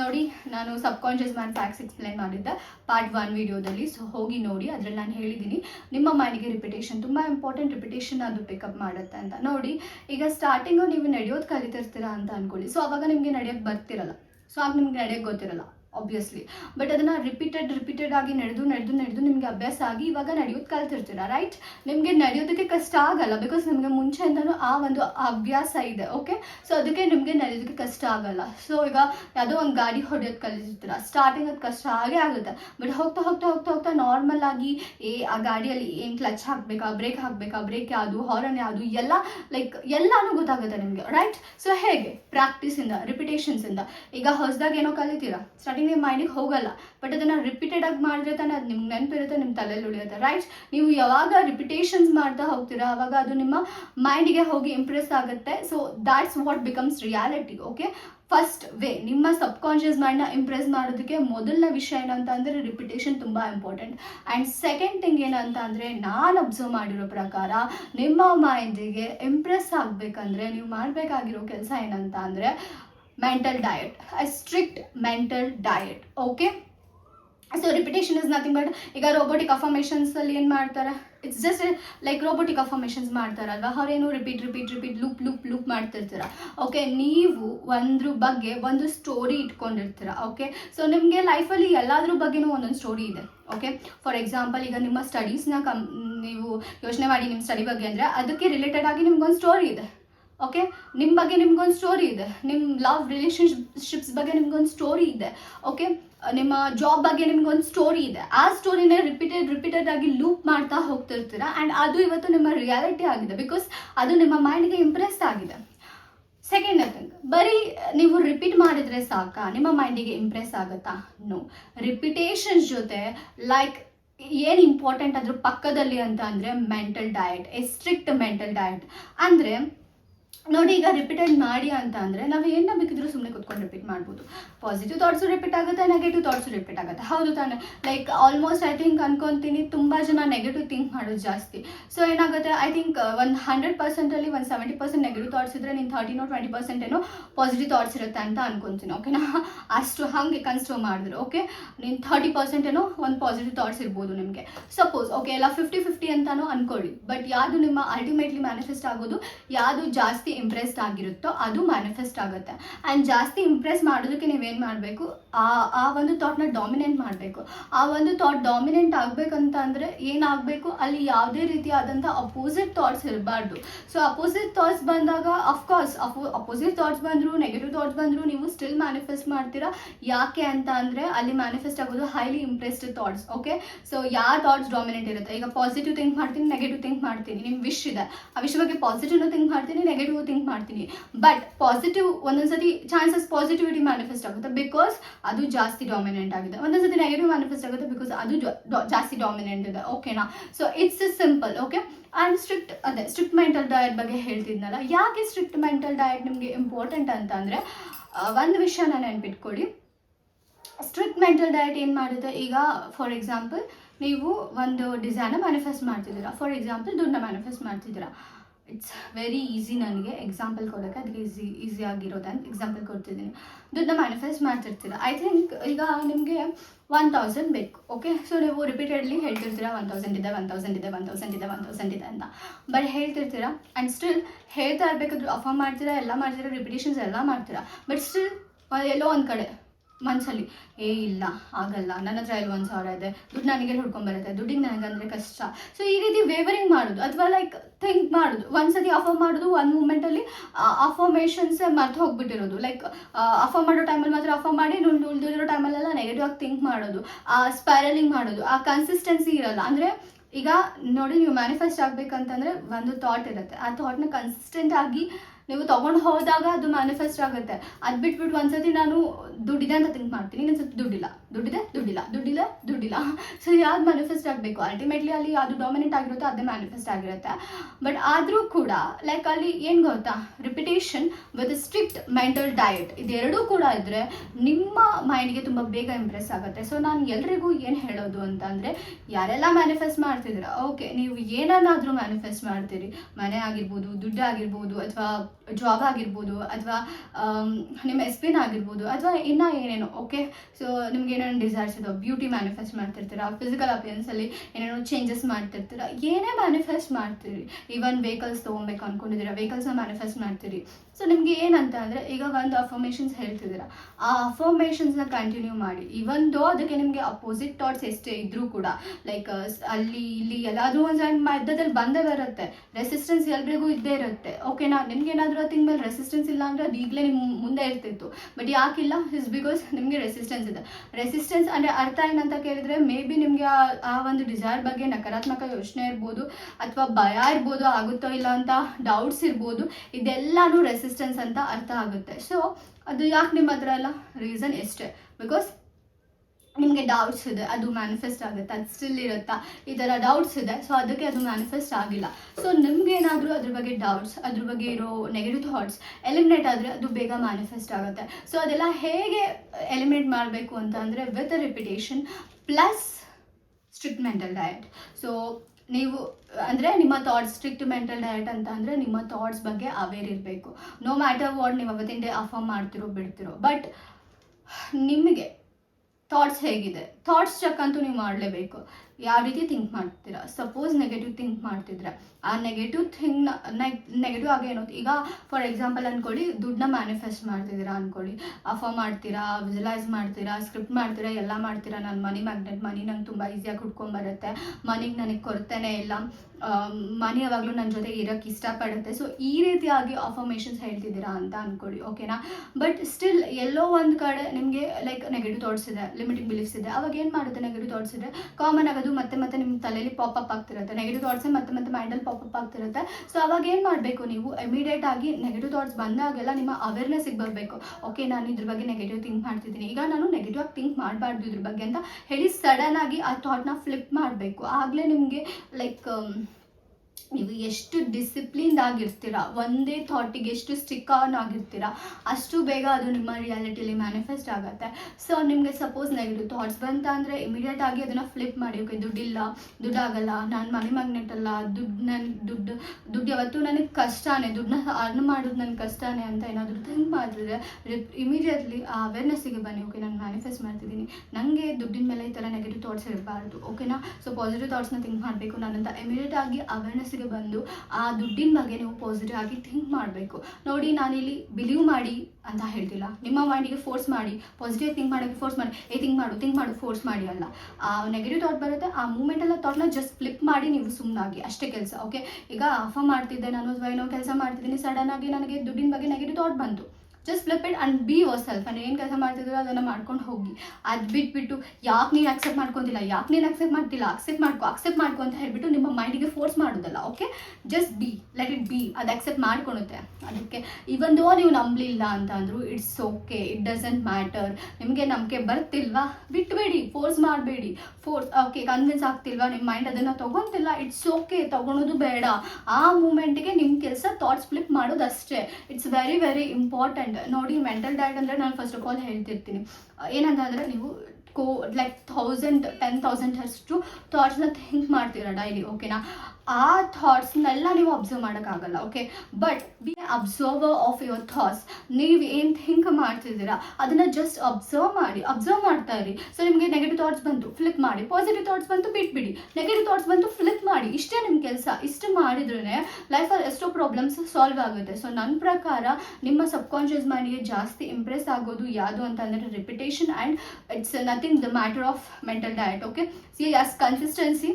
ನೋಡಿ, ನಾನು ಸಬ್ಕಾನ್ಷಿಯಸ್ ಮ್ಯಾನ್ ಫ್ಯಾಕ್ಸ್ ಎಕ್ಸ್ಪ್ಲೈನ್ ಮಾಡಿದ್ದೆ ಪಾರ್ಟ್ ಒನ್ ವಿಡಿಯೋದಲ್ಲಿ. ಸೊ ಹೋಗಿ ನೋಡಿ ಅದರಲ್ಲಿ ನಾನು ಹೇಳಿದ್ದೀನಿ, ನಿಮ್ಮ ಮೈಂಡ್ಗೆ ರಿಪಿಟೇಷನ್ ತುಂಬ ಇಂಪಾರ್ಟೆಂಟ್ ರಿಪಿಟೇಷನ್ ಅದು ಪಿಕಪ್ ಮಾಡುತ್ತೆ ಅಂತ. ನೋಡಿ, ಈಗ ಸ್ಟಾರ್ಟಿಂಗು ನೀವು ನಡೆಯೋದು ಕಲಿತಿರ್ತೀರಾ ಅಂತ ಅನ್ಕೊಳ್ಳಿ. ಸೊ ಅವಾಗ ನಿಮಗೆ ನಡೆಯೋಕ್ಕೆ ಬರ್ತಿರಲ್ಲ. ಸೊ ಆಗ ನಿಮ್ಗೆ ನಡೆಯೋಕ್ಕೆ ಗೊತ್ತಿರಲ್ಲ. ಆಬ್ವಿಯಸ್ಲಿ ಬಟ್ ಅದನ್ನು ರಿಪೀಟೆಡ್ ರಿಪೀಟೆಡ್ ಆಗಿ ನಡೆದು ನಡೆದು ನಡೆದು ನಿಮಗೆ ಅಭ್ಯಾಸ ಆಗಿ ಇವಾಗ ನಡೆಯೋದು ಕಲ್ತಿರ್ತೀರ ರೈಟ್ ನಿಮಗೆ ನಡೆಯೋದಕ್ಕೆ ಕಷ್ಟ ಆಗಲ್ಲ ಬಿಕಾಸ್ ನಿಮಗೆ ಮುಂಚೆಯಿಂದನೂ ಆ ಒಂದು ಅಭ್ಯಾಸ ಇದೆ ಓಕೆ ಸೊ ಅದಕ್ಕೆ ನಿಮಗೆ ನಡೆಯೋದಕ್ಕೆ ಕಷ್ಟ ಆಗಲ್ಲ. ಸೊ ಈಗ ಯಾವುದೋ ಒಂದು ಗಾಡಿ ಹೊಡೆಯೋದು ಕಲಿತಿರ್ತೀರ ಸ್ಟಾರ್ಟಿಂಗ್ ಅದು ಕಷ್ಟ ಆಗೇ ಆಗುತ್ತೆ. ಬಟ್ ಹೋಗ್ತಾ ಹೋಗ್ತಾ ಹೋಗ್ತಾ ಹೋಗ್ತಾ ನಾರ್ಮಲ್ ಆಗಿ ಏ, ಆ ಗಾಡಿಯಲ್ಲಿ ಏನು ಕ್ಲಚ್ ಹಾಕಬೇಕಾ ಬ್ರೇಕ್ ಹಾಕಬೇಕಾ ಬ್ರೇಕ್ ಯಾವುದು ಹಾರನ್ ಯಾವುದು, ಎಲ್ಲ ಲೈಕ್ ಎಲ್ಲಾನು ಗೊತ್ತಾಗುತ್ತೆ ನಿಮಗೆ ರೈಟ್ ಸೊ ಹೇಗೆ? ಪ್ರಾಕ್ಟೀಸಿಂದ ರಿಪಿಟೇಷನ್ಸಿಂದ ಈಗ ಹೊಸದಾಗಿ ಏನೋ ಕಲಿತೀರಾ ಸ್ಟಾರ್ಟಿಂಗ್ ನಿಮ್ಮ ಮೈಂಡಿಗೆ ಹೋಗಲ್ಲ. ಬಟ್ ಅದನ್ನು ರಿಪೀಟೆಡ್ ಆಗಿ ಮಾಡಿದ್ರೆ ತಾನೇ ಅದು ನಿಮ್ಗೆ ನೆನಪಿರುತ್ತೆ ನಿಮ್ಮ ತಲೆಯಲ್ಲಿ ಉಳಿಯುತ್ತೆ. ರೈಟ್ ನೀವು ಯಾವಾಗ ರಿಪಿಟೇಷನ್ಸ್ ಮಾಡ್ತಾ ಹೋಗ್ತೀರಾ, ಅವಾಗ ಅದು ನಿಮ್ಮ ಮೈಂಡಿಗೆ ಹೋಗಿ ಇಂಪ್ರೆಸ್ ಆಗುತ್ತೆ. So that's what becomes reality okay first way ನಿಮ್ಮ ಸಬ್ ಕಾನ್ಷಿಯಸ್ ಮೈಂಡ್ನ ಇಂಪ್ರೆಸ್ ಮಾಡೋದಕ್ಕೆ ಮೊದಲನೇ ವಿಷಯ ಏನಂತ ಅಂದರೆ ರಿಪಿಟೇಷನ್ ತುಂಬ ಇಂಪಾರ್ಟೆಂಟ್ ಆ್ಯಂಡ್ ಸೆಕೆಂಡ್ ಥಿಂಗ್ ಏನಂತ ಅಂದರೆ ನಾನು ಅಬ್ಸರ್ವ್ ಮಾಡಿರೋ ಪ್ರಕಾರ ನಿಮ್ಮ ಮೈಂಡಿಗೆ ಇಂಪ್ರೆಸ್ ಆಗಬೇಕಂದ್ರೆ, ನೀವು ಮಾಡಬೇಕಾಗಿರೋ ಕೆಲಸ ಏನಂತ ಅಂದರೆ mental diet, a strict mental diet okay so repetition is nothing but ಈಗ ರೋಬೋಟಿಕ್ ಅಫರ್ಮೇಷನ್ಸ್ ಅಲ್ಲಿ ಏನು ಮಾಡ್ತಾರೆ? It's just like robotic affirmations ಮಾಡ್ತಾರಲ್ವ? ಅವ್ರೇನು repeat repeat repeat loop loop loop ಮಾಡ್ತಿರ್ತೀರ okay ನೀವು ಒಂದ್ರ ಬಗ್ಗೆ ಒಂದು ಸ್ಟೋರಿ ಇಟ್ಕೊಂಡಿರ್ತೀರ ಓಕೆ ಸೊ ನಿಮಗೆ ಲೈಫಲ್ಲಿ ಎಲ್ಲಾದ್ರ ಬಗ್ಗೆನೂ ಒಂದೊಂದು ಸ್ಟೋರಿ ಇದೆ ಓಕೆ ಫಾರ್ ಎಕ್ಸಾಂಪಲ್ ಈಗ ನಿಮ್ಮ ಸ್ಟಡೀಸ್ನ ಕಮ್, ನೀವು ಯೋಚನೆ ಮಾಡಿ ನಿಮ್ಮ ಸ್ಟಡಿ ಬಗ್ಗೆ ಅಂದರೆ, ಅದಕ್ಕೆ ರಿಲೇಟೆಡ್ ಆಗಿ ನಿಮ್ಗೊಂದು ಸ್ಟೋರಿ ಇದೆ. ಓಕೆ ನಿಮ್ಮ ಬಗ್ಗೆ ನಿಮ್ಗೊಂದು ಸ್ಟೋರಿ ಇದೆ. ನಿಮ್ಮ ಲವ್ ರಿಲೇಷನ್ಶಿಪ್ಸ್ ಬಗ್ಗೆ ನಿಮ್ಗೊಂದು ಸ್ಟೋರಿ ಇದೆ. ಓಕೆ ನಿಮ್ಮ ಜಾಬ್ ಬಗ್ಗೆ ನಿಮ್ಗೊಂದು ಸ್ಟೋರಿ ಇದೆ. ಆ ಸ್ಟೋರಿನ ರಿಪೀಟೆಡ್ ರಿಪೀಟೆಡ್ ಆಗಿ ಲೂಪ್ ಮಾಡ್ತಾ ಹೋಗ್ತಿರ್ತೀರ? ಆ್ಯಂಡ್ ಅದು ಇವತ್ತು ನಿಮ್ಮ ರಿಯಾಲಿಟಿ ಆಗಿದೆ ಬಿಕಾಸ್ ಅದು ನಿಮ್ಮ ಮೈಂಡ್ಗೆ ಇಂಪ್ರೆಸ್ ಆಗಿದೆ. ಸೆಕೆಂಡ್ ಥಿಂಗ್ ಬರೀ ನೀವು ರಿಪೀಟ್ ಮಾಡಿದರೆ ಸಾಕಾ? ನಿಮ್ಮ ಮೈಂಡಿಗೆ ಇಂಪ್ರೆಸ್ ಆಗುತ್ತಾ? ನೋ ರಿಪಿಟೇಷನ್ಸ್ ಜೊತೆ ಲೈಕ್ ಏನು ಇಂಪಾರ್ಟೆಂಟ್ ಅದ್ರ ಪಕ್ಕದಲ್ಲಿ ಅಂತ ಅಂದರೆ mental diet a strict mental diet ಅಂದರೆ ನೋಡಿ ಈಗ ರಿಪೀಟೆಡ್ ಮಾಡಿ ಅಂತ ಅಂದರೆ ನಾವು ಏನು ಬೇಕಿದ್ರೂ ಸುಮ್ಮನೆ ಕುತ್ಕೊಂಡು ರಿಪೀಟ್ ಮಾಡ್ಬೋದು. ಪಾಸಿಟಿವ್ ಥಾಟ್ಸು ರಿಪೀಟ್ ಆಗುತ್ತೆ ನೆಗೆಟಿವ್ ಥಾಟ್ಸು ರಿಪೀಟ್ ಆಗುತ್ತೆ. ಹೌದು ತಾನೆ. ಲೈಕ್ ಆಲ್ಮೋಸ್ಟ್ ಐ ಥಿಂಕ್ ಅನ್ಕೊತೀನಿ, ತುಂಬ ಜನ ನೆಗೆಟಿವ್ ಥಿಂಕ್ ಮಾಡೋದು ಜಾಸ್ತಿ. ಸೊ ಏನಾಗುತ್ತೆ? ಐ ಥಿಂಕ್ ಒಂದು ಹಂಡ್ರೆಡ್ ಪರ್ಸೆಂಟಲ್ಲಿ ಒಂದು ಸೆವೆಂಟಿ ಪರ್ಸೆಂಟ್ ನೆಗೆಟಿವ್ ಥಾಟ್ಸ್ ಇದ್ದರೆ ನೀನು ಥರ್ಟಿನೋ ಟ್ವೆಂಟಿ ಪರ್ಸೆಂಟ್ ಏನೋ ಪಾಸಿಟಿವ್ ಥಾಟ್ಸ್ ಇರುತ್ತೆ ಅಂತ ಅನ್ಕೊತೀನಿ ಓಕೆನಾ ಅಷ್ಟು ಹಾಗೆ ಕನ್ಸಿಡರ್ ಮಾಡಿದ್ರು ಓಕೆ ನೀನು ಥರ್ಟಿ ಪರ್ಸೆಂಟ್ ಏನೋ ಒಂದು ಪಾಸಿಟಿವ್ ಥಾಟ್ಸ್ ಇರ್ಬೋದು ನಿಮಗೆ. ಸಪೋಸ್ ಓಕೆ ಎಲ್ಲ ಫಿಫ್ಟಿ ಫಿಫ್ಟಿ ಅಂತಾನೂ ಅನ್ಕೊಳ್ಳಿ. ಬಟ್ ಯಾವುದು ನಿಮ್ಮ ಅಲ್ಟಿಮೇಟ್ಲಿ ಮ್ಯಾನಿಫೆಸ್ಟ್ ಆಗೋದು, ಯಾವುದು ಜಾಸ್ತಿ ಇಂಪ್ರೆಸ್ಡ್ ಆಗಿರುತ್ತೋ ಅದು ಮ್ಯಾನಿಫೆಸ್ಟ್ ಆಗುತ್ತೆ. ಆ್ಯಂಡ್ ಜಾಸ್ತಿ ಇಂಪ್ರೆಸ್ ಮಾಡೋದಕ್ಕೆ ನೀವೇನು ಮಾಡಬೇಕು? ಆ ಆ ಒಂದು ಥಾಟ್ನ ಡಾಮಿನೆಂಟ್ ಮಾಡಬೇಕು. ಆ ಒಂದು ಥಾಟ್ ಡಾಮಿನೆಂಟ್ ಆಗಬೇಕಂತ ಅಂದರೆ ಏನಾಗಬೇಕು ಅಲ್ಲಿ ಯಾವುದೇ ರೀತಿಯಾದಂಥ ಅಪೋಸಿಟ್ ಥಾಟ್ಸ್ ಇರಬಾರ್ದು. ಸೊ ಅಪೋಸಿಟ್ ಥಾಟ್ಸ್ ಬಂದಾಗ ಅಫ್ಕೋರ್ಸ್ ಅಪೋ ಅಪೋಸಿಟ್ ಥಾಟ್ಸ್ ಬಂದ್ರು ನೆಗೆಟಿವ್ ಥಾಟ್ಸ್ ಬಂದ್ರು, ನೀವು ಸ್ಟಿಲ್ ಮ್ಯಾನಿಫೆಸ್ಟ್ ಮಾಡ್ತೀರಾ. ಯಾಕೆ ಅಂತ ಅಂದರೆ, ಅಲ್ಲಿ ಮ್ಯಾನಿಫೆಸ್ಟ್ ಆಗೋದು highly impressed thoughts okay so ಯಾವ ಥಾಟ್ಸ್ ಡಾಮಿನೆಂಟ್ ಇರುತ್ತೆ? ಈಗ ಪಾಸಿಟಿವ್ ಥಿಂಕ್ ಮಾಡ್ತೀನಿ ನೆಗೆಟಿವ್ ಥಿಂಕ್ ಮಾಡ್ತೀನಿ. ನಿಮ್ಮ ವಿಶ್ ಇದೆ. ಆ ವಿಷಯ ಬಗ್ಗೆ ಪಾಸಿಟಿವ್ನು ಥಿಂಕ್ ಮಾಡ್ತೀನಿ ನೆಗೆಟಿವ್ ಥಿಂಕ್ ಮಾಡ್ತೀನಿ. ಬಟ್ ಪಾಸಿಟಿವ್ ಒಂದೊಂದ್ಸತಿ ಚಾನ್ಸಸ್ ಪಾಸಿಟಿವಿಟಿ ಮ್ಯಾನಿಫೆಸ್ಟ್ ಆಗುತ್ತೆ. ಬಿಕಾಸ್ ಅದು ಜಾಸ್ತಿ ಡಾಮಿನೆಂಟ್ ಆಗಿದೆ. ಒಂದೊಂದ್ಸತಿ ನೆಗೆಟಿವ್ ಮ್ಯಾನಿಫೆಸ್ಟ್ ಆಗುತ್ತೆ ಬಿಕಾಸ್ ಅದು ಜಾಸ್ತಿ ಡಾಮಿನೆಂಟ್ ಇದೆ. ಓಕೆನಾ so it's simple okay and strict ಅದೇ ಸ್ಟ್ರಿಕ್ಟ್ ಮೆಂಟಲ್ ಡಯಟ್ ಬಗ್ಗೆ ಹೇಳ್ತಿದ್ನಲ್ಲ. ಯಾಕೆ ಸ್ಟ್ರಿಕ್ಟ್ ಮೆಂಟಲ್ ಡಯಟ್ ನಿಮಗೆ ಇಂಪಾರ್ಟೆಂಟ್ ಅಂತಂದರೆ ಒಂದು ಒಂದು ವಿಷಯನ ನೆನ್ಪಿಟ್ಕೊಳ್ಳಿ ಸ್ಟ್ರಿಕ್ಟ್ ಮೆಂಟಲ್ ಡಯಟ್ ಏನು ಮಾಡುತ್ತೆ? ಈಗ ಫಾರ್ ಎಕ್ಸಾಂಪಲ್ ನೀವು ಒಂದು ಡಿಸೈನ್ ಮ್ಯಾನಿಫೆಸ್ಟ್ ಮಾಡ್ತಿದ್ದೀರಾ. ಫಾರ್ ಎಕ್ಸಾಂಪಲ್ ದುಡ್ಡನ್ನ ಮ್ಯಾನಿಫೆಸ್ಟ್ ಮಾಡ್ತಿದ್ದೀರಾ. ಇಟ್ಸ್ ವೆರಿ ಈಸಿ ನನಗೆ. ಎಕ್ಸಾಂಪಲ್ ಕೊಡೋಕ್ಕೆ ಅದಕ್ಕೆ ಈಸಿ ಈಸಿ ಆಗಿರೋದು ಅಂತ ಎಕ್ಸಾಂಪಲ್ ಕೊಡ್ತಿದ್ದೀನಿ. ದುಡ್ಡು ಮ್ಯಾನಿಫೆಸ್ಟ್ ಮಾಡ್ತಿರ್ತೀರ? ಐ ಥಿಂಕ್ ಈಗ ನಿಮಗೆ ಒನ್ ತೌಸಂಡ್ ಬೇಕು ಓಕೆ ಸೊ ನೀವು ರಿಪೀಟೆಡ್ಲಿ ಹೇಳ್ತಿರ್ತೀರಾ ಒನ್ ತೌಸಂಡ್ ಇದೆ ಒನ್ ತೌಸಂಡ್ ಇದೆ ಒನ್ ತೌಸಂಡ್ ಇದೆ ಒನ್ ತೌಸಂಡ್ ಇದೆ ಅಂತ. ಬಟ್ ಹೇಳ್ತಿರ್ತೀರಾ? ಆ್ಯಂಡ್ ಸ್ಟಿಲ್ ಹೇಳ್ತಾ ಇರಬೇಕಾದ್ರೂ ಅಫರ್ ಮಾಡ್ತೀರಾ, ಎಲ್ಲ ಮಾಡ್ತೀರಾ ರಿಪಿಟೇಷನ್ಸ್ ಎಲ್ಲ ಮಾಡ್ತೀರಾ? ಬಟ್ ಸ್ಟಿಲ್ ಎಲ್ಲೋ ಒಂದು ಕಡೆ. ಮನಸ್ಸಲ್ಲಿ ಏ, ಇಲ್ಲ, ಆಗಲ್ಲ, ನನ್ನ ಹತ್ರ ಇಲ್ಲಿ ಒಂದು ಸಾವಿರ ಇದೆ, ದುಡ್ಡು ನನಗೆ ಹುಡ್ಕೊಂಬರುತ್ತೆ, ದುಡ್ಡಿಗೆ ನನಗಂದರೆ ಕಷ್ಟ. ಸೊ ಈ ರೀತಿ ವೇವರಿಂಗ್ ಮಾಡೋದು, ಅಥವಾ ಲೈಕ್ ಥಿಂಕ್ ಮಾಡೋದು ಒಂದ್ಸತಿ ಅಫರ್ ಮಾಡೋದು, ಒಂದು ಮೂಮೆಂಟಲ್ಲಿ ಅಫರ್ಮೇಷನ್ಸೇ ಮರ್ತು ಹೋಗ್ಬಿಟ್ಟಿರೋದು. ಲೈಕ್ ಅಫರ್ ಮಾಡೋ ಟೈಮಲ್ಲಿ ಮಾತ್ರ ಅಫರ್ ಮಾಡಿ ನುಂಡು ಉಳಿದಿರೋ ಟೈಮಲ್ಲೆಲ್ಲ ನೆಗೆಟಿವ್ ಆಗಿ ಥಿಂಕ್ ಮಾಡೋದು, ಆ ಸ್ಪೈರಲಿಂಗ್ ಮಾಡೋದು, ಆ ಕನ್ಸಿಸ್ಟೆನ್ಸಿ ಇರಲ್ಲ. ಅಂದರೆ, ಈಗ ನೋಡಿ, ನೀವು ಮ್ಯಾನಿಫೆಸ್ಟ್ ಆಗಬೇಕಂತಂದ್ರೆ ಒಂದು ಥಾಟ್ ಇರುತ್ತೆ. ಆ ಥಾಟ್ನ ಕನ್ಸಿಸ್ಟೆಂಟ್ ಆಗಿ ನೀವು ತೊಗೊಂಡು ಹೋದಾಗ ಅದು ಮ್ಯಾನಿಫೆಸ್ಟ್ ಆಗುತ್ತೆ. ಅದು ಬಿಟ್ಬಿಟ್ಟು ಒಂದ್ಸತಿ ನಾನು ದುಡ್ಡಿದೆ ಅಂತ ಥಿಂಕ್ ಮಾಡ್ತೀನಿ. ಇನ್ನೊಂದ್ಸತಿ ದುಡ್ಡಿಲ್ಲ. ದುಡ್ಡಿದೆ, ದುಡ್ಡಿಲ್ಲ. ದುಡ್ಡಿಲ್ಲ ದುಡ್ಡಿಲ್ಲ. ಸೊ ಯಾವ್ದು ಮ್ಯಾನಿಫೆಸ್ಟ್ ಆಗಬೇಕು? ಅಲ್ಟಿಮೇಟ್ಲಿ ಅಲ್ಲಿ ಅದು ಡಾಮಿನೇಟ್ ಆಗಿರುತ್ತೋ, ಅದೇ ಮ್ಯಾನಿಫೆಸ್ಟ್ ಆಗಿರುತ್ತೆ. ಬಟ್ ಆದರೂ ಕೂಡ ಲೈಕ್ ಅಲ್ಲಿ ಏನು ಗೊತ್ತಾ? Repetition with strict mental diet ಇದೆರಡೂ ಕೂಡ ಇದ್ದರೆ ನಿಮ್ಮ ಮೈಂಡ್ಗೆ ತುಂಬ ಬೇಗ ಇಂಪ್ರೆಸ್ ಆಗುತ್ತೆ. ಸೊ ನಾನು ಎಲ್ರಿಗೂ ಏನು ಹೇಳೋದು ಅಂತಂದರೆ, ಯಾರೆಲ್ಲ ಮ್ಯಾನಿಫೆಸ್ಟ್ ಮಾಡ್ತಿದ್ದೀರಾ? ಓಕೆ ನೀವು ಏನನ್ನಾದರೂ ಮ್ಯಾನಿಫೆಸ್ಟ್ ಮಾಡ್ತೀರಿ. ಮನೆ ಆಗಿರ್ಬೋದು, ದುಡ್ಡು ಆಗಿರ್ಬೋದು, ಅಥವಾ ಜಾಬ್ ಆಗಿರ್ಬೋದು ಅಥವಾ ನಿಮ್ಮ ಎಸ್ಪಿನ್ ಆಗಿರ್ಬೋದು ಅಥವಾ ಇನ್ನೂ ಏನೇನೋ ಓಕೆ ಸೊ ನಿಮ್ಗೆ ಏನೇನು ಡಿಸೈರ್ಸ್ ಇದಾವೆ? ಬ್ಯೂಟಿ ಮ್ಯಾನಿಫೆಸ್ಟ್ ಮಾಡ್ತಿರ್ತೀರಾ? ಫಿಸಿಕಲ್ ಅಪಿಯನ್ಸಲ್ಲಿ ಏನೇನೋ ಚೇಂಜಸ್ ಮಾಡ್ತಿರ್ತೀರಾ? ಏನೇ ಮ್ಯಾನಿಫೆಸ್ಟ್ ಮಾಡ್ತೀರಿ. ಈವನ್ ವೆಹಿಕಲ್ಸ್ ತೊಗೊಬೇಕು ಅಂದ್ಕೊಂಡಿದ್ದೀರಾ ವೆಹಿಕಲ್ಸ್ನ ಮ್ಯಾನಿಫೆಸ್ಟ್ ಮಾಡ್ತೀರಿ. ಸೊ ನಿಮಗೆ ಏನಂತ ಅಂದರೆ, ಈಗ ಒಂದು ಅಫರ್ಮೇಷನ್ಸ್ ಹೇಳ್ತಿದ್ದೀರಾ. ಆ ಅಫರ್ಮೇಷನ್ಸ್ನ ಕಂಟಿನ್ಯೂ ಮಾಡಿ. ಇವನ್ ದೋ ಅದಕ್ಕೆ ನಿಮಗೆ ಅಪೋಸಿಟ್ ಥಾಟ್ಸ್ ಎಷ್ಟೇ ಇದ್ದರೂ ಕೂಡ ಲೈಕ್ ಅಲ್ಲಿ, ಇಲ್ಲಿ ಎಲ್ಲಾದರೂ ಒಂದು ಮಧ್ಯದಲ್ಲಿ ಬಂದೇ ಬರುತ್ತೆ. ರೆಸಿಸ್ಟೆನ್ಸ್ ಎಲ್ರಿಗೂ ಇದ್ದೇ ಇರುತ್ತೆ. ಓಕೆನಾ ನಿಮ್ಗೆ ಏನಾದರೂ ತಿಂಗ್ ಮೇಲೆ ರೆಸಿಸ್ಟೆನ್ಸ್ ಇಲ್ಲ ಅಂದರೆ ಅದು ಈಗಲೇ ನಿಮ್ಮ ಮುಂದೆ ಇರ್ತಿತ್ತು. ಬಟ್ ಯಾಕಿಲ್ಲ ಇಸ್ ಬಿಕಾಸ್ ನಿಮಗೆ ರೆಸಿಸ್ಟೆನ್ಸ್ ಇದೆ. ರೆಸಿಸ್ಟೆನ್ಸ್ ಅಂದರೆ ಅರ್ಥ ಏನಂತ ಕೇಳಿದರೆ ಮೇ ಬಿ ನಿಮಗೆ ಆ ಒಂದು ಡಿಸೈರ್ ಬಗ್ಗೆ ನಕಾರಾತ್ಮಕ ಯೋಚನೆ ಇರ್ಬೋದು, ಅಥವಾ ಭಯ ಇರ್ಬೋದು, ಆಗುತ್ತೋ ಇಲ್ಲ ಅಂತ ಡೌಟ್ಸ್ ಇರ್ಬೋದು, ಇದೆಲ್ಲನೂ ರೆಸಿಸ್ಟೆನ್ಸ್ ಅಂತ ಅರ್ಥ ಆಗುತ್ತೆ. ಸೊ ಅದು ಯಾಕೆ ನಿಮ್ಮ ಹತ್ರ ಅಲ್ಲ ರೀಸನ್ ಎಷ್ಟೇ. ಬಿಕಾಸ್ ನಿಮಗೆ ಡೌಟ್ಸ್ ಇದೆ, ಅದು ಮ್ಯಾನಿಫೆಸ್ಟ್ ಆಗುತ್ತೆ, ಅದು ಸ್ಟಿಲ್ ಇರುತ್ತಾ? ಈ ಥರ ಡೌಟ್ಸ್ ಇದೆ ಸೊ ಅದಕ್ಕೆ ಅದು ಮ್ಯಾನಿಫೆಸ್ಟ್ ಆಗಿಲ್ಲ. ಸೊ ನಿಮ್ಗೇನಾದರೂ ಅದ್ರ ಬಗ್ಗೆ ಡೌಟ್ಸ್ ಅದ್ರ ಬಗ್ಗೆ ಇರೋ ನೆಗೆಟಿವ್ ಥಾಟ್ಸ್ ಎಲಿಮಿನೇಟ್ ಆದರೆ ಅದು ಬೇಗ ಮ್ಯಾನಿಫೆಸ್ಟ್ ಆಗುತ್ತೆ. ಸೊ ಅದೆಲ್ಲ ಹೇಗೆ ಎಲಿಮಿನೇಟ್ ಮಾಡಬೇಕು ಅಂತ ಅಂದರೆ with repetition plus strict mental diet so ನೀವು, ಅಂದರೆ ನಿಮ್ಮ ಥಾಟ್ಸ್ ಸ್ಟ್ರಿಕ್ಟ್ ಮೆಂಟಲ್ ಡಯಟ್ ಅಂತ ಅಂದರೆ ನಿಮ್ಮ ಥಾಟ್ಸ್ ಬಗ್ಗೆ ಅವೇರ್ ಇರಬೇಕು. ನೋ ಮ್ಯಾಟರ್ ವಾಟ್ ನೀವು ಅವತ್ತಿನ ಡೇ ಅಫರ್ಮ್ ಮಾಡ್ತಿರೋ, ಬಿಡ್ತಿರೋ. ಬಟ್ ನಿಮಗೆ ಥಾಟ್ಸ್ ಹೇಗಿದೆ? ಥಾಟ್ಸ್ ಚೆಕ್ ಅಂತೂ ನೀವು ಮಾಡಲೇಬೇಕು. ಯಾವ ರೀತಿ ಥಿಂಕ್ ಮಾಡ್ತೀರಾ? ಸಪೋಸ್ ನೆಗೆಟಿವ್ ಥಿಂಕ್ ಮಾಡ್ತಿದ್ರೆ, ಆ ನೆಗೆಟಿವ್ ಥಿಂಗ್ನ ನೆಗೆಟಿವ್ ಆಗಿ ಏನೋ ಈಗ ಫಾರ್ ಎಕ್ಸಾಂಪಲ್ ಅಂದ್ಕೊಳ್ಳಿ ದುಡ್ಡನ್ನ ಮ್ಯಾನಿಫೆಸ್ಟ್ ಮಾಡ್ತಿದ್ದೀರಾ ಅಂದ್ಕೊಳ್ಳಿ ಅಫರ್ ಮಾಡ್ತೀರಾ ವಿಜುಲೈಸ್ ಮಾಡ್ತೀರಾ ಸ್ಕ್ರಿಪ್ಟ್ ಮಾಡ್ತೀರಾ, ಎಲ್ಲ ಮಾಡ್ತೀರಾ? ನನ್ನ ಮನಿ ಮ್ಯಾಗ್ನೆಟ್ ಮನಿ ನಂಗೆ ತುಂಬ ಈಸಿಯಾಗಿ ಹುಡ್ಕೊಂಬರುತ್ತೆ. ಮನಿಗೆ ನನಗೆ ಕೊರತೆನೇ ಇಲ್ಲ. ಮನಿ ಯಾವಾಗಲೂ ನನ್ನ ಜೊತೆ ಇರೋಕ್ಕೆ ಇಷ್ಟಪಡುತ್ತೆ. ಸೊ ಈ ರೀತಿಯಾಗಿ ಅಫರ್ಮೇಷನ್ಸ್ ಹೇಳ್ತಿದ್ದೀರಾ ಅಂತ ಅಂದ್ಕೊಳ್ಳಿ ಓಕೆನಾ ಬಟ್ ಸ್ಟಿಲ್ ಎಲ್ಲೋ ಒಂದು ಕಡೆ ನಿಮಗೆ ಲೈಕ್ ನೆಗೆಟಿವ್ ಥಾಟ್ಸ್ ಇದೆ ಲಿಮಿಟಿಂಗ್ ಬಿಲೀಫ್ಸ್ ಇದೆ. ಅವಾಗ ಏನು ಮಾಡುತ್ತೆ ನೆಗೆಟಿವ್ ಥಾಟ್ಸ್ ಇದೆ ಕಾಮನ್ ಆಗೋದು ಮತ್ತೆ ಮತ್ತೆ ನಿಮ್ಮ ತಲೆಯಲ್ಲಿ ಅಪ್ ಆಗ್ತಿರುತ್ತೆ. ನೆಗೆಟಿವ್ ಥಾಟ್ಸೇ ಮತ್ತೆ ಮತ್ತೆ ಮೈಂಡಲ್ಲಿ ಅಪ್ ಆಗ್ತಿರುತ್ತೆ. ಸೊ ಅವಾಗ ಏನು ಮಾಡಬೇಕು ನೀವು? ಇಮಿಡಿಯೇಟ್ ಆಗಿ ನೆಗೆಟಿವ್ ಥಾಟ್ಸ್ ಬಂದಾಗೆಲ್ಲ ನಿಮ್ಮ ಅವೇರ್ನೆಸ್ಸಿಗೆ ಬರಬೇಕು. ಓಕೆ ನಾನು ಇದ್ರ ಬಗ್ಗೆ ನೆಗೆಟಿವ್ ಥಿಂಕ್ ಮಾಡ್ತಿದ್ದೀನಿ. ಈಗ ನಾನು ನೆಗೆಟಿವ್ ಆಗಿ ಥಿಂಕ್ ಮಾಡಬಾರ್ದು ಇದ್ರ ಬಗ್ಗೆ ಅಂತ ಹೇಳಿ ಸಡನ್ ಆಗಿ ಆ ಥಾಟ್ನ ಫ್ಲಿಪ್ ಮಾಡಬೇಕು. ಆಗಲೇ ನಿಮಗೆ ಲೈಕ್ ನೀವು ಎಷ್ಟು ಡಿಸಿಪ್ಲಿನ್ಡ್ ಆಗಿರ್ತೀರ, ಒಂದೇ ಥಾಟಿಗೆ ಎಷ್ಟು ಸ್ಟಿಕ್ ಆನ್ ಆಗಿರ್ತೀರಾ, ಅಷ್ಟು ಬೇಗ ಅದು ನಿಮ್ಮ ರಿಯಾಲಿಟಿಲಿ ಮ್ಯಾನಿಫೆಸ್ಟ್ ಆಗುತ್ತೆ. ಸೊ ನಿಮಗೆ ಸಪೋಸ್ ನೆಗೆಟಿವ್ ಥಾಟ್ಸ್ ಬಂತ ಅಂದರೆ ಇಮಿಡಿಯೇಟ್ ಆಗಿ ಅದನ್ನು ಫ್ಲಿಪ್ ಮಾಡಿ ಓಕೆ ದುಡ್ಡಿಲ್ಲ, ದುಡ್ಡಾಗಲ್ಲ, ನಾನು ಮನಿ ಮ್ಯಾಗ್ನೆಟ್ ಅಲ್ಲ, ದುಡ್ಡು ನನ್ನ ದುಡ್ಡು ದುಡ್ಡು ಯಾವತ್ತೂ ನನಗೆ ಕಷ್ಟನೇ, ದುಡ್ಡನ್ನ ಅರ್ನ್ ಮಾಡೋದು ನನಗೆ ಕಷ್ಟನೇ ಅಂತ ಏನಾದರೂ ಥಿಂಕ್ ಮಾಡಿದ್ರೆ ಇಮಿಡಿಯೇಟ್ಲಿ ಆ ಅವೇರ್ನೆಸ್ಸಿಗೆ ಬನ್ನಿ ಓಕೆ ನಾನು ಮ್ಯಾನಿಫೆಸ್ಟ್ ಮಾಡ್ತಿದ್ದೀನಿ. ನನಗೆ ದುಡ್ಡಿನ ಮೇಲೆ ಈ ಥರ ನೆಗೆಟಿವ್ ಥಾಟ್ಸ್ ಇರಬಾರ್ದು ಓಕೆನಾ ಸೊ ಪಾಸಿಟಿವ್ ಥಾಟ್ಸ್ನ ಥಿಂಕ್ ಮಾಡಬೇಕು ನಾನಂತ. ಇಮಿಡಿಯೇಟ್ ಆಗಿ ಅವೇರ್ನೆಸ್ಸಿಗೆ ಬಂದು ಆ ದುಡ್ಡಿನ ಬಗ್ಗೆ ನೀವು ಪಾಸಿಟಿವ್ ಆಗಿ ಥಿಂಕ್ ಮಾಡಬೇಕು. ನೋಡಿ, ನಾನಿಲ್ಲಿ ಬಿಲೀವ್ ಮಾಡಿ ಅಂತ ಹೇಳ್ತಿಲ್ಲ. ನಿಮ್ಮ ಮೈಂಡಿಗೆ ಫೋರ್ಸ್ ಮಾಡಿ ಪಾಸಿಟಿವ್ ಥಿಂಕ್ ಮಾಡೋಕ್ಕೆ ಫೋರ್ಸ್ ಮಾಡಿ, ಏ ಥಿಂಕ್ ಮಾಡು ಥಿಂಕ್ ಮಾಡು ಫೋರ್ಸ್ ಮಾಡಿ ಅಲ್ಲ. ಆ ನೆಗೆಟಿವ್ ಥಾಟ್ ಬರುತ್ತೆ, ಆ ಮೂಮೆಂಟೆಲ್ಲ ಥಾಟ್ನ ಜಸ್ಟ್ ಫ್ಲಿಪ್ ಮಾಡಿ ನೀವು ಸುಮ್ಮನಾಗಿ ಅಷ್ಟೇ ಕೆಲಸ ಓಕೆ ಈಗ ಆಫರ್ ಮಾಡ್ತಿದ್ದೆ ನಾನು ಏನೋ ಕೆಲಸ ಮಾಡ್ತಿದ್ದೀನಿ ಸಡನ್ ಆಗಿ ನನಗೆ ದುಡ್ಡಿನ ಬಗ್ಗೆ ನೆಗೆಟಿವ್ ಥಾಟ್ ಬಂತು. Just flip it and be yourself and ಏನು ಕೆಲಸ ಮಾಡ್ತಿದ್ರು ಅದನ್ನು ಮಾಡ್ಕೊಂಡು ಹೋಗಿ. ಅದು ಬಿಟ್ಬಿಟ್ಟು ಯಾಕೆ ನೀನು ಅಕ್ಸೆಪ್ಟ್ ಮಾಡ್ಕೊತಿಲ್ಲ? ಯಾಕೆ ನೀನು ಅಕ್ಸೆಪ್ಟ್ ಮಾಡ್ತಿಲ್ಲ? ಅಕ್ಸೆಪ್ಟ್ ಮಾಡ್ಕೊ ಅಕ್ಸೆಪ್ಟ್ ಮಾಡ್ಕೊ ಅಂತ ಹೇಳ್ಬಿಟ್ಟು ನಿಮ್ಮ ಮೈಂಡಿಗೆ ಫೋರ್ಸ್ ಮಾಡೋದಲ್ಲ okay just be let it be ಅದು ಅಕ್ಸೆಪ್ಟ್ ಮಾಡ್ಕೊಳುತ್ತೆ. ಅದಕ್ಕೆ ಇವನ್ ದೋ ನೀವು ನಂಬಲಿಲ್ಲ ಅಂತ ಅಂದ್ರು it's okay it doesn't matter ನಿಮಗೆ ನಂಬಿಕೆ ಬರ್ತಿಲ್ವಾ? ಬಿಟ್ಬೇಡಿ. ಫೋರ್ಸ್ ಮಾಡಬೇಡಿ. ಫೋರ್ಸ್ ಓಕೆ ಕನ್ವಿನ್ಸ್ ಆಗ್ತಿಲ್ವಾ? ನಿಮ್ಮ ಮೈಂಡ್ ಅದನ್ನು ತೊಗೊತಿಲ್ಲ. ಇಟ್ಸ್ ಓಕೆ ತೊಗೊಳೋದು ಬೇಡ. ಆ ಮೂಮೆಂಟಿಗೆ ನಿಮ್ಮ ಕೆಲಸ ಥಾಟ್ಸ್ ಫ್ಲಿಪ್ ಮಾಡೋದು ಅಷ್ಟೇ ಇಟ್ಸ್ ವೆರಿ ವೆರಿ ಇಂಪಾರ್ಟೆಂಟ್ ನೋಡಿ ಮೆಂಟಲ್ ಡಯಟ್ ಅಂದರೆ ನಾನು ಫಸ್ಟ್ ಆಫ್ ಆಲ್ ಹೇಳ್ತಿರ್ತೀನಿ. ಏನಂತ ಅಂದರೆ ನೀವು ಕೋ ಲೈಕ್ ಥೌಸಂಡ್ ಟೆನ್ ತೌಸಂಡ್ ಅಷ್ಟು ಥಾಟ್ಸ್ನ ಥಿಂಕ್ ಮಾಡ್ತೀರ ಡೈಲಿ ಓಕೆನಾ ಆ ಥಾಟ್ಸ್ನೆಲ್ಲ ನೀವು ಅಬ್ಸರ್ವ್ ಮಾಡೋಕ್ಕಾಗಲ್ಲ okay but be observer of your thoughts ನೀವು ಏನು ಥಿಂಕ್ ಮಾಡ್ತಿದ್ದೀರಾ, ಅದನ್ನು ಜಸ್ಟ್ ಅಬ್ಸರ್ವ್ ಮಾಡಿ ಅಬ್ಸರ್ವ್ ಮಾಡ್ತಾ ಇರಿ. ಸೊ ನಿಮಗೆ ನೆಗೆಟಿವ್ ಥಾಟ್ಸ್ ಬಂತು ಫ್ಲಿಪ್ ಮಾಡಿ. ಪಾಸಿಟಿವ್ ಥಾಟ್ಸ್ ಬಂತು, ಬಿಟ್ಬಿಡಿ. ನೆಗೆಟಿವ್ ಥಾಟ್ಸ್ ಬಂತು ಫ್ಲಿಪ್ ಮಾಡಿ. ಇಷ್ಟೇ ನಿಮ್ಮ ಕೆಲಸ. ಇಷ್ಟು ಮಾಡಿದ್ರೇ ಲೈಫಲ್ಲಿ ಎಷ್ಟೋ ಪ್ರಾಬ್ಲಮ್ಸ್ ಸಾಲ್ವ್ ಆಗುತ್ತೆ. ಸೊ ನನ್ನ ಪ್ರಕಾರ ನಿಮ್ಮ ಸಬ್ಕಾನ್ಷಿಯಸ್ ಮೈಂಡ್ಗೆ ಜಾಸ್ತಿ ಇಂಪ್ರೆಸ್ ಆಗೋದು ಯಾವುದು ಅಂತಂದರೆ repetition and it's nothing the matter of mental diet okay see yes consistency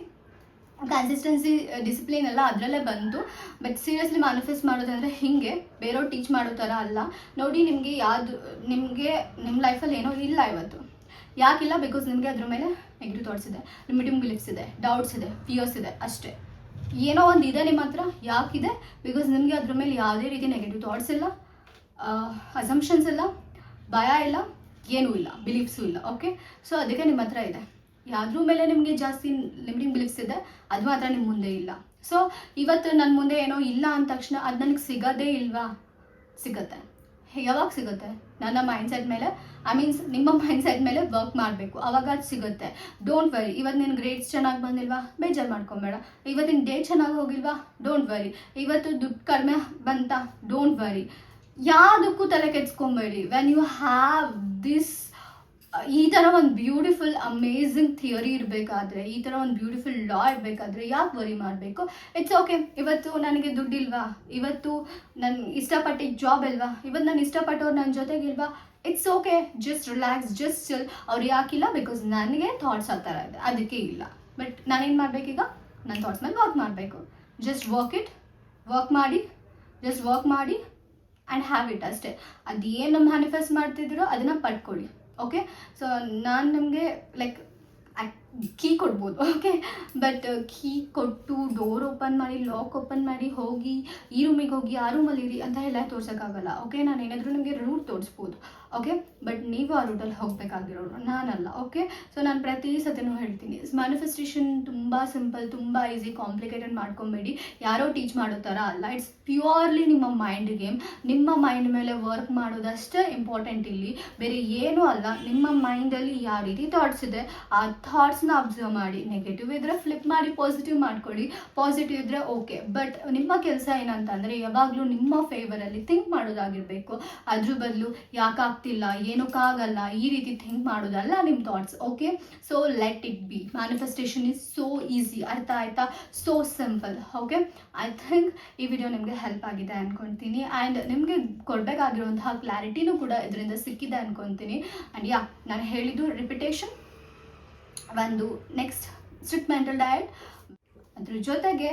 consistency discipline ಎಲ್ಲ ಅದರಲ್ಲೇ ಬಂತು. ಬಟ್ ಸೀರಿಯಸ್ಲಿ ಮ್ಯಾನಿಫೆಸ್ಟ್ ಮಾಡೋದಂದರೆ ಹೀಗೆ. ಬೇರೆಯವ್ರು ಟೀಚ್ ಮಾಡೋ ಥರ ಅಲ್ಲ. ನೋಡಿ ನಿಮಗೆ ಯಾವುದು, ನಿಮಗೆ ನಿಮ್ಮ ಲೈಫಲ್ಲಿ ಏನೋ ಇಲ್ಲ ಇವತ್ತು. ಯಾಕಿಲ್ಲ? ಬಿಕಾಸ್ ನಿಮಗೆ ಅದ್ರ ಮೇಲೆ ನೆಗೆಟಿವ್ ಥಾಟ್ಸ್ ಇದೆ. ಲಿಮಿಟಿಂಗ್ ಬಿಲೀಫ್ಸ್ ಇದೆ. ಡೌಟ್ಸ್ ಇದೆ. ಫಿಯರ್ಸ್ ಇದೆ. ಅಷ್ಟೇ. ಏನೋ ಒಂದು ಇದೆ ನಿಮ್ಮ ಹತ್ರ. ಯಾಕಿದೆ? ಬಿಕಾಸ್ ನಿಮಗೆ ಅದ್ರ ಮೇಲೆ ಯಾವುದೇ ರೀತಿ ನೆಗೆಟಿವ್ ಥಾಟ್ಸ್ ಇಲ್ಲ. ಅಸಂಪ್ಷನ್ಸ್ ಇಲ್ಲ. ಭಯ ಇಲ್ಲ. ಏನೂ ಇಲ್ಲ. ಬಿಲೀಫ್ಸು ಇಲ್ಲ. ಓಕೆ ಸೊ ಅದಕ್ಕೆ ನಿಮ್ಮ ಹತ್ರ ಇದೆ. ಯಾವ್ದ್ರ ಮೇಲೆ ನಿಮಗೆ ಜಾಸ್ತಿ ಲಿಮಿಟಿಂಗ್ ಬಿಲೀಫ್ಸ್ ಇದೆ, ಅದು ಮಾತ್ರ ನಿಮ್ಮ ಮುಂದೆ ಇಲ್ಲ. ಸೊ ಇವತ್ತು ನನ್ನ ಮುಂದೆ ಏನೋ ಇಲ್ಲ ಅಂದ ತಕ್ಷಣ ಅದು ನನಗೆ ಸಿಗೋದೇ ಇಲ್ವಾ? ಸಿಗುತ್ತೆ. ಯಾವಾಗ ಸಿಗುತ್ತೆ? ನನ್ನ ಮೈಂಡ್ ಸೆಟ್ ಮೇಲೆ ಐ ಮೀನ್ಸ್ ನಿಮ್ಮ ಮೈಂಡ್ ಸೆಟ್ ಮೇಲೆ ವರ್ಕ್ ಮಾಡಬೇಕು. ಅವಾಗ ಅದು ಸಿಗುತ್ತೆ. ಡೋಂಟ್ ವರಿ ಇವತ್ತು ನಿನ್ನ ಗ್ರೇಡ್ಸ್ ಚೆನ್ನಾಗಿ ಬಂದಿಲ್ವಾ? ಬೇಜಾರು ಮಾಡ್ಕೊಬೇಡ. ಇವತ್ತಿನ ಡೇ ಚೆನ್ನಾಗಿ ಹೋಗಿಲ್ವಾ? ಡೋಂಟ್ ವರಿ ಇವತ್ತು ದುಡ್ಡು ಕಡಿಮೆ ಬಂತ? ಡೋಂಟ್ ವರಿ ಯಾವುದಕ್ಕೂ ತಲೆ ಕೆಡ್ಸ್ಕೊಬೇಡಿ. ವೆನ್ ಯು ಹ್ಯಾವ್ ದಿಸ್ ಈ ಥರ ಒಂದು ಬ್ಯೂಟಿಫುಲ್ ಅಮೇಝಿಂಗ್ ಥಿಯರಿ ಇರಬೇಕಾದ್ರೆ, ಈ ಥರ ಒಂದು ಬ್ಯೂಟಿಫುಲ್ ಲಾ ಇರಬೇಕಾದ್ರೆ ಯಾಕೆ ವರಿ ಮಾಡಬೇಕು? ಇಟ್ಸ್ ಓಕೆ ಇವತ್ತು ನನಗೆ ದುಡ್ಡಿಲ್ವಾ? ಇವತ್ತು ನನ್ನ ಇಷ್ಟಪಟ್ಟಿದ್ದ ಜಾಬ್ ಇಲ್ವಾ? ಇವತ್ತು ನಾನು ಇಷ್ಟಪಟ್ಟವ್ರು ನನ್ನ ಜೊತೆಗಿಲ್ವಾ? It's okay just relax just chill ಅವ್ರು ಯಾಕಿಲ್ಲ? ಬಿಕಾಸ್ ನನಗೆ ಥಾಟ್ಸ್ ಆ ಥರ ಇದೆ. ಅದಕ್ಕೆ ಇಲ್ಲ. ಬಟ್ ನಾನೇನು ಮಾಡಬೇಕೀಗ? ನನ್ನ ಥಾಟ್ಸ್ ಮೇಲೆ ವರ್ಕ್ ಮಾಡಬೇಕು. ಜಸ್ಟ್ ವರ್ಕ್ ಇಟ್ ವರ್ಕ್ ಮಾಡಿ. ಜಸ್ಟ್ ವರ್ಕ್ ಮಾಡಿ. ಆ್ಯಂಡ್ ಹ್ಯಾವ್ ಇಟ್ ಅಷ್ಟೇ. ಏನು ಮ್ಯಾನಿಫೆಸ್ಟ್ ಮಾಡ್ತಿದ್ದೀರೋ, ಅದನ್ನು ಪಡ್ಕೊಳ್ಳಿ ಓಕೆ ಸೊ ನಾನು ನಿಮಗೆ ಲೈಕ್ ಕೀ ಕೊಡ್ಬೋದು ಓಕೆ ಬಟ್ ಕೀ ಕೊಟ್ಟು ಡೋರ್ ಓಪನ್ ಮಾಡಿ ಲಾಕ್ ಓಪನ್ ಮಾಡಿ, ಹೋಗಿ, ಈ ರೂಮಿಗೆ ಹೋಗಿ, ಆ ರೂಮಲ್ಲಿ ಇರಿ ಅಂತ ಎಲ್ಲ ತೋರ್ಸೋಕ್ಕಾಗಲ್ಲ ಓಕೆ ನಾನು ಏನಾದರೂ ನಿಮಗೆ ರೂಟ್ ತೋರಿಸ್ಬೋದು ಓಕೆ ಬಟ್ ನೀವು ಆ ರೂಟಲ್ಲಿ ಹೋಗಬೇಕಾಗಿರೋರು, ನಾನಲ್ಲ ಓಕೆ ಸೊ ನಾನು ಪ್ರತಿ ಸತಿನೂ ಹೇಳ್ತೀನಿ ಮ್ಯಾನಿಫೆಸ್ಟೇಷನ್ ತುಂಬ ಸಿಂಪಲ್ ತುಂಬ ಈಸಿ ಕಾಂಪ್ಲಿಕೇಟೆಡ್ ಮಾಡ್ಕೊಬೇಡಿ. ಯಾರೋ ಟೀಚ್ ಮಾಡೋ ಥರ ಅಲ್ಲ ಇಟ್ಸ್ ಪ್ಯೂರ್ಲಿ ನಿಮ್ಮ ಮೈಂಡ್ ಗೇಮ್ ನಿಮ್ಮ ಮೈಂಡ್ ಮೇಲೆ ವರ್ಕ್ ಮಾಡೋದಷ್ಟೇ ಇಂಪಾರ್ಟೆಂಟ್ ಇಲ್ಲಿ. ಬೇರೆ ಏನೂ ಅಲ್ಲ, ನಿಮ್ಮ ಮೈಂಡಲ್ಲಿ ಯಾವ ರೀತಿ ಥಾಟ್ಸ್ ಇದೆ, ಆ ಥಾಟ್ಸ್ನ ಅಬ್ಸರ್ವ್ ಮಾಡಿ ನೆಗೆಟಿವ್ ಇದ್ದರೆ ಫ್ಲಿಪ್ ಮಾಡಿ ಪಾಸಿಟಿವ್ ಮಾಡ್ಕೊಳ್ಳಿ. ಪಾಸಿಟಿವ್ ಇದ್ದರೆ ಓಕೆ ಬಟ್ ನಿಮ್ಮ ಕೆಲಸ ಏನಂತಂದರೆ ಯಾವಾಗಲೂ ನಿಮ್ಮ ಫೇವರಲ್ಲಿ ಥಿಂಕ್ ಮಾಡೋದಾಗಿರಬೇಕು. ಅದ್ರ ಬದಲು ಯಾಕಾಗ್ತಿಲ್ಲ ಏನಕ್ಕಾಗಲ್ಲ ಈ ರೀತಿ ಥಿಂಕ್ ಮಾಡೋದಲ್ಲ ನಿಮ್ಮ thoughts okay so let it be manifestation is so easy ಅರ್ಥ ಆಯ್ತಾ? So simple okay I think ಈ ವಿಡಿಯೋ ನಿಮಗೆ ಹೆಲ್ಪ್ ಆಗಿದೆ ಅನ್ಕೊತೀನಿ. ಆ್ಯಂಡ್ ನಿಮಗೆ ಕೊಡಬೇಕಾಗಿರುವಂತಹ ಕ್ಲಾರಿಟಿನೂ ಕೂಡ ಇದರಿಂದ ಸಿಕ್ಕಿದೆ ಅನ್ಕೊತೀನಿ. ಆ್ಯಂಡ್ ಯಾ ನಾನು ಹೇಳಿದ್ದು ರಿಪಿಟೇಷನ್ ಒಂದು ನೆಕ್ಸ್ಟ್ ಸ್ಟ್ರಿಕ್ಟ್ ಮೆಂಟಲ್ ಡಯಟ್ ಅದ್ರ ಜೊತೆಗೆ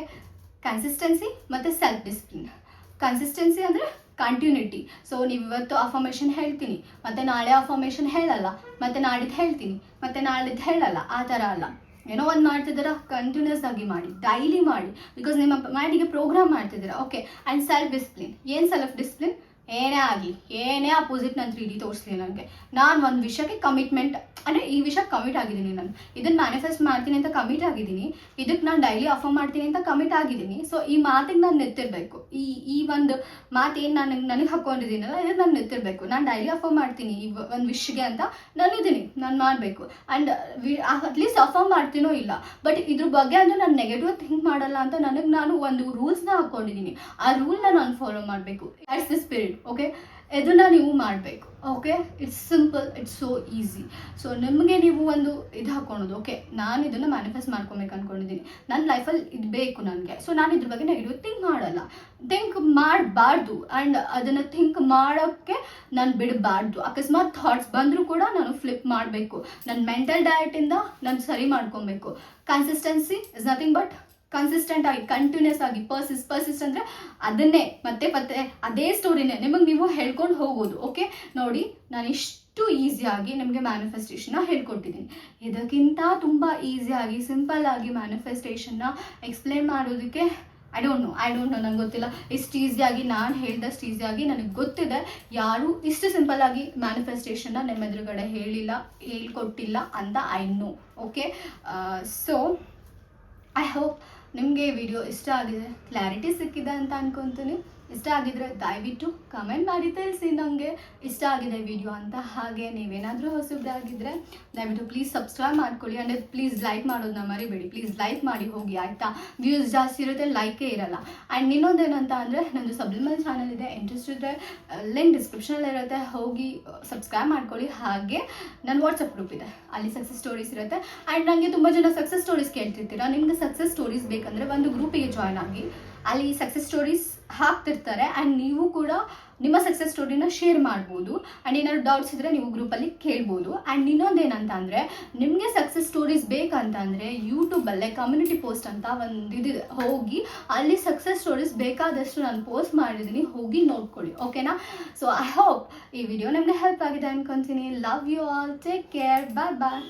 ಕನ್ಸಿಸ್ಟೆನ್ಸಿ ಮತ್ತು ಸೆಲ್ಫ್ ಡಿಸ್ಪ್ಲಿನ್ ಕನ್ಸಿಸ್ಟೆನ್ಸಿ ಅಂದರೆ ಕಂಟಿನ್ಯೂಟಿ ಸೊ ನೀವು ಇವತ್ತು ಅಫಾರ್ಮೇಷನ್ ಹೇಳ್ತೀನಿ, ಮತ್ತು ನಾಳೆ ಅಫಾರ್ಮೇಶನ್ ಹೇಳಲ್ಲ, ಮತ್ತು ನಾಡಿದ್ದು ಹೇಳ್ತೀನಿ, ಮತ್ತು ನಾಳಿದ್ದು ಹೇಳಲ್ಲ, ಆ ಥರ ಅಲ್ಲ. ಏನೋ ಒಂದು ಮಾಡ್ತಿದ್ದೀರಾ ಕಂಟಿನ್ಯೂಸ್ ಆಗಿ ಮಾಡಿ ಡೈಲಿ ಮಾಡಿ ಬಿಕಾಸ್ ನಿಮ್ಮ ಮೈಂಡಿಗೆ ಪ್ರೋಗ್ರಾಮ್ ಮಾಡ್ತಿದ್ದೀರಾ. ಓಕೆ ಆ್ಯಂಡ್ ಸೆಲ್ಫ್ ಡಿಸ್ಪ್ಲಿನ್ ಏನು ಸೆಲ್ಫ್ ಡಿಸಿಪ್ಲಿನ್ ಏನೇ ಆಗಲಿ, ಏನೇ ಅಪೋಸಿಟ್ ನಾನು ತ್ರೀ ಡಿ ತೋರಿಸ್ಲಿ ನನಗೆ ನಾನು ಒಂದು ವಿಷಯಕ್ಕೆ ಕಮಿಟ್ಮೆಂಟ್ ಅಂದರೆ ಈ ವಿಷಯಕ್ಕೆ ಕಮಿಟ್ ಆಗಿದ್ದೀನಿ ನಾನು. ಇದನ್ನು ಮ್ಯಾನಿಫೆಸ್ಟ್ ಮಾಡ್ತೀನಿ ಅಂತ ಕಮಿಟ್ ಆಗಿದ್ದೀನಿ. ಇದಕ್ಕೆ ನಾನು ಡೈಲಿ ಆಫರ್ ಮಾಡ್ತೀನಿ ಅಂತ ಕಮಿಟ್ ಆಗಿದ್ದೀನಿ. ಸೊ ಈ ಮಾತಿಗೆ ನಾನು ನೆತ್ತಿರಬೇಕು ಈ ಈ ಒಂದು ಮಾತು ಏನು ನಾನು ನನಗೆ ಹಾಕ್ಕೊಂಡಿದ್ದೀನಲ್ಲ ಇದಕ್ಕೆ ನಾನು ನೆತ್ತಿರಬೇಕು ನಾನು ಡೈಲಿ ಆಫರ್ ಮಾಡ್ತೀನಿ ಈ ಒಂದು ವಿಷ್ಗೆ ಅಂತ ನಾನು ಇದ್ದೀನಿ. ನಾನು ಮಾಡಬೇಕು. And we at least offer ಮಾಡ್ತೀನೋ ಇಲ್ಲ. ಬಟ್ ಇದ್ರ ಬಗ್ಗೆ ಅಂದರೆ ನಾನು ನೆಗೆಟಿವ್ ಥಿಂಕ್ ಮಾಡಲ್ಲ ಅಂತ ನನಗೆ ನಾನು ಒಂದು ರೂಲ್ಸ್ನ ಹಾಕ್ಕೊಂಡಿದ್ದೀನಿ ಆ ರೂಲ್ನ ನಾನು ಫಾಲೋ ಮಾಡಬೇಕು. That's the spirit okay? ಇದನ್ನು ನೀವು ಮಾಡಬೇಕು. Okay? It's simple it's so easy so ನಿಮಗೆ ನೀವು ಒಂದು ಇದು ಹಾಕೊಳೋದು. ಓಕೆ? ನಾನು ಇದನ್ನು ಮ್ಯಾನಿಫೆಸ್ಟ್ ಮಾಡ್ಕೊಬೇಕು ಅಂದ್ಕೊಂಡಿದ್ದೀನಿ ನನ್ನ ಲೈಫಲ್ಲಿ ಇದು ಬೇಕು ನನಗೆ. ಸೊ ನಾನು ಇದ್ರ ಬಗ್ಗೆ ನೆಗೆಟಿವ್ ಥಿಂಕ್ ಮಾಡಲ್ಲ. ಥಿಂಕ್ ಮಾಡಬಾರ್ದು. ಆ್ಯಂಡ್ ಅದನ್ನು ಥಿಂಕ್ ಮಾಡೋಕ್ಕೆ ನಾನು ಬಿಡಬಾರ್ದು. ಅಕಸ್ಮಾತ್ ಥಾಟ್ಸ್ ಬಂದರೂ ಕೂಡ ನಾನು ಫ್ಲಿಪ್ ಮಾಡಬೇಕು. ನನ್ನ ಮೆಂಟಲ್ ಡಯಟಿಂದ ನಾನು ಸರಿ ಮಾಡ್ಕೊಬೇಕು. Consistency is nothing but consistent ಆಗಿ ಕಂಟಿನ್ಯೂಸ್ ಆಗಿ ಪರ್ಸಿಸ್ ಪರ್ಸಿಸ್ಟ್ ಅಂದರೆ ಅದನ್ನೇ, ಮತ್ತೆ ಮತ್ತೆ, ಅದೇ ಸ್ಟೋರಿನೇ ನಿಮಗೆ ನೀವು ಹೇಳ್ಕೊಂಡು ಹೋಗೋದು ಓಕೆ ನೋಡಿ, ನಾನು ಇಷ್ಟು ಈಸಿಯಾಗಿ ನಿಮಗೆ ಮ್ಯಾನಿಫೆಸ್ಟೇಷನ್ನ ಹೇಳ್ಕೊಟ್ಟಿದ್ದೀನಿ ಇದಕ್ಕಿಂತ ತುಂಬ ಈಸಿಯಾಗಿ ಸಿಂಪಲ್ ಆಗಿ ಮ್ಯಾನಿಫೆಸ್ಟೇಷನ್ನ ಎಕ್ಸ್ಪ್ಲೇನ್ ಮಾಡೋದಕ್ಕೆ I don't know I don't know ನಂಗೆ ಗೊತ್ತಿಲ್ಲ. ಇಷ್ಟು ಈಸಿಯಾಗಿ ನಾನು ಹೇಳ್ದಷ್ಟು ಈಸಿಯಾಗಿ ನನಗೆ ಗೊತ್ತಿದೆ. ಯಾರೂ ಇಷ್ಟು ಸಿಂಪಲ್ ಆಗಿ ಮ್ಯಾನಿಫೆಸ್ಟೇಷನ್ನ ನಿಮ್ಮ ಎದುರುಗಡೆ ಹೇಳಿಲ್ಲ, ಹೇಳ್ಕೊಟ್ಟಿಲ್ಲ ಅಂತ I know okay so I hope ನಿಮಗೆ ವಿಡಿಯೋ ಇಷ್ಟ ಆಗಿದೆ ಕ್ಲಾರಿಟಿ ಸಿಕ್ಕಿದೆ ಅಂತ ಅನ್ಕೊತೀನಿ. ಇಷ್ಟ ಆಗಿದ್ರೆ ದಯವಿಟ್ಟು ಕಮೆಂಟ್ ಮಾಡಿ ತಿಳಿಸಿ. ನನಗೆ ಇಷ್ಟ ಆಗಿದೆ ವಿಡಿಯೋ ಅಂತ. ಹಾಗೆ ನೀವೇನಾದರೂ ಹೊಸದಾಗಿದ್ದರೆ ದಯವಿಟ್ಟು ಪ್ಲೀಸ್ ಸಬ್ಸ್ಕ್ರೈಬ್ ಮಾಡ್ಕೊಳ್ಳಿ. ಅಂದರೆ ಪ್ಲೀಸ್ ಲೈಕ್ ಮಾಡೋದನ್ನ ಮರಿಬೇಡಿ. ಪ್ಲೀಸ್ ಲೈಕ್ ಮಾಡಿ ಹೋಗಿ, ಆಯಿತಾ? ವ್ಯೂಸ್ ಜಾಸ್ತಿ ಇರುತ್ತೆ ಲೈಕೇ ಇರಲ್ಲ. ಆ್ಯಂಡ್ ಇನ್ನೊಂದೇನಂತ ಅಂದರೆ, ನಂದು ಸಬ್ಲಿಮಲ್ ಚಾನಲ್ ಇದೆ. ಇಂಟ್ರೆಸ್ಟ್ ಇದ್ದರೆ ಲಿಂಕ್ ಡಿಸ್ಕ್ರಿಪ್ಷನಲ್ಲಿ ಇರುತ್ತೆ. ಹೋಗಿ ಸಬ್ಸ್ಕ್ರೈಬ್ ಮಾಡ್ಕೊಳ್ಳಿ. ಹಾಗೆ ನನ್ನ ವಾಟ್ಸಪ್ ಗ್ರೂಪ್ ಇದೆ. ಅಲ್ಲಿ ಸಕ್ಸಸ್ ಸ್ಟೋರೀಸ್ ಇರುತ್ತೆ. ಆ್ಯಂಡ್ ನನಗೆ ತುಂಬ ಜನ ಸಕ್ಸಸ್ ಸ್ಟೋರೀಸ್ ಕೇಳ್ತಿರ್ತೀರ? ನಿಮಗೆ ಸಕ್ಸಸ್ ಸ್ಟೋರೀಸ್ ಬೇಕಂದರೆ ಒಂದು ಗ್ರೂಪಿಗೆ ಜಾಯ್ನ್ ಆಗಿ ಅಲ್ಲಿ ಸಕ್ಸಸ್ ಸ್ಟೋರೀಸ್ ಹಾಕ್ತಿರ್ತಾರೆ ಆ್ಯಂಡ್ ನೀವು ಕೂಡ ನಿಮ್ಮ ಸಕ್ಸಸ್ ಸ್ಟೋರಿನ ಶೇರ್ ಮಾಡ್ಬೋದು. ಆ್ಯಂಡ್ ಏನಾದ್ರು ಡೌಟ್ಸ್ ಇದ್ದರೆ ನೀವು ಗ್ರೂಪಲ್ಲಿ ಕೇಳ್ಬೋದು. ಆ್ಯಂಡ್ ಇನ್ನೊಂದೇನಂತ ಅಂದರೆ, ನಿಮಗೆ ಸಕ್ಸಸ್ ಸ್ಟೋರೀಸ್ ಬೇಕಂತಂದರೆ ಯೂಟ್ಯೂಬಲ್ಲೇ ಕಮ್ಯುನಿಟಿ ಪೋಸ್ಟ್ ಅಂತ ಒಂದು ಇದು ಹೋಗಿ ಅಲ್ಲಿ ಸಕ್ಸಸ್ ಸ್ಟೋರೀಸ್ ಬೇಕಾದಷ್ಟು ನಾನು ಪೋಸ್ಟ್ ಮಾಡಿದ್ದೀನಿ, ಹೋಗಿ ನೋಡ್ಕೊಳ್ಳಿ. ಓಕೆನಾ ಸೊ ಐ ಹೋಪ್ ಈ ವಿಡಿಯೋ ನಿಮಗೆ ಹೆಲ್ಪ್ ಆಗಿದೆ ಅನ್ಕೊತೀನಿ. Love you all take care bye bye